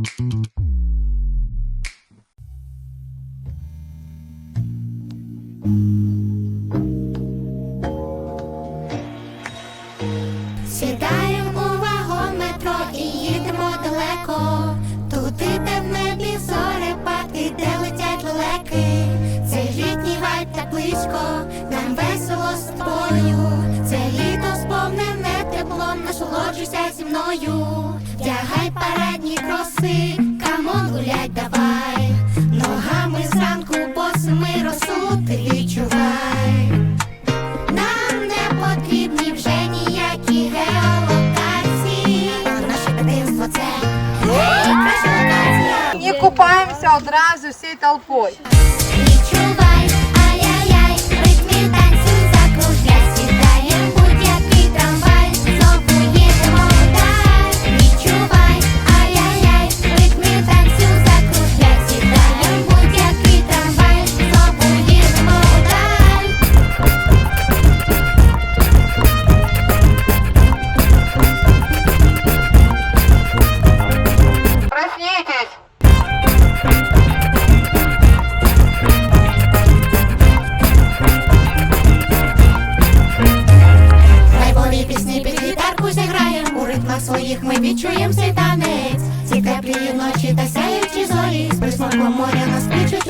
Сідаємо у і їдемо далеко. Туди, де небі зори де летять лелеки. Цей літній вайб так нам весело з тобою. Це літо сповнене теплом, насолоджуйся зі мною. Кроси, камон гулять давай. Ногами зранку босими росу ти відчувай. Нам не потрібні вже ніякі геолокації. Наше дитинство це найкраща локація. І купаємося одразу всією толпою. Зіграєм своїх ми відчуєм світанець, танець. Ці теплі ночі та сяючі зорі З присмаком моря нас кличуть